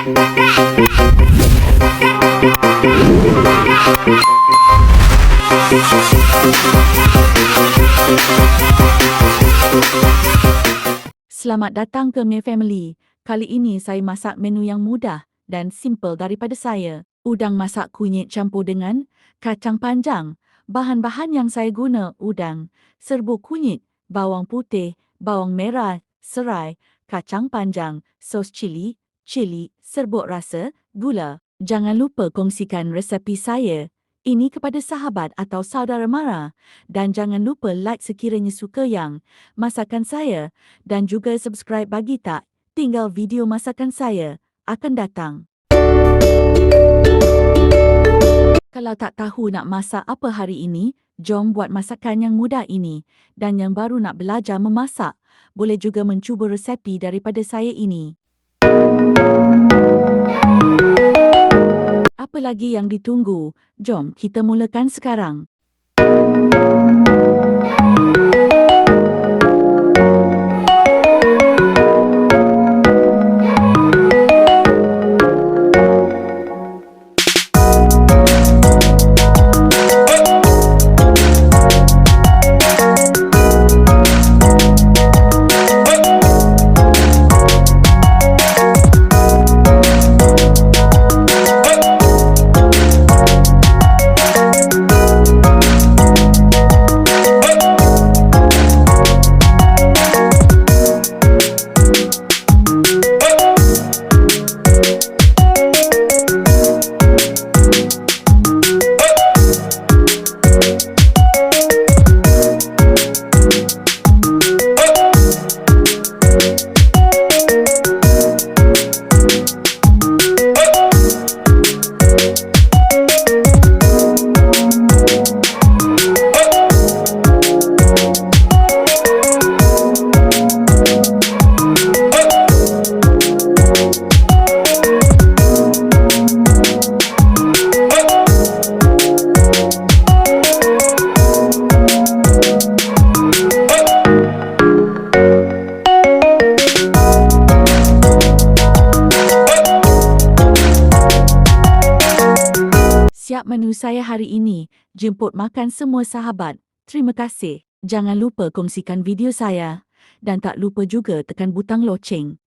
Selamat datang ke My Family. Kali ini saya masak menu yang mudah dan simple daripada saya. Udang masak kunyit campur dengan kacang panjang. Bahan-bahan yang saya guna udang, serbuk kunyit, bawang putih, bawang merah, serai, kacang panjang, sos cili, cili, serbuk rasa, gula. Jangan lupa kongsikan resepi saya ini kepada sahabat atau saudara mara dan jangan lupa like sekiranya suka yang masakan saya dan juga subscribe bagi tak tinggal video masakan saya akan datang. Kalau tak tahu nak masak apa hari ini, jom buat masakan yang mudah ini dan yang baru nak belajar memasak, boleh juga mencuba resepi daripada saya ini. Apa lagi yang ditunggu? Jom kita mulakan sekarang. Siap menu saya hari ini. Jemput makan semua sahabat. Terima kasih. Jangan lupa kongsikan video saya. Dan tak lupa juga tekan butang loceng.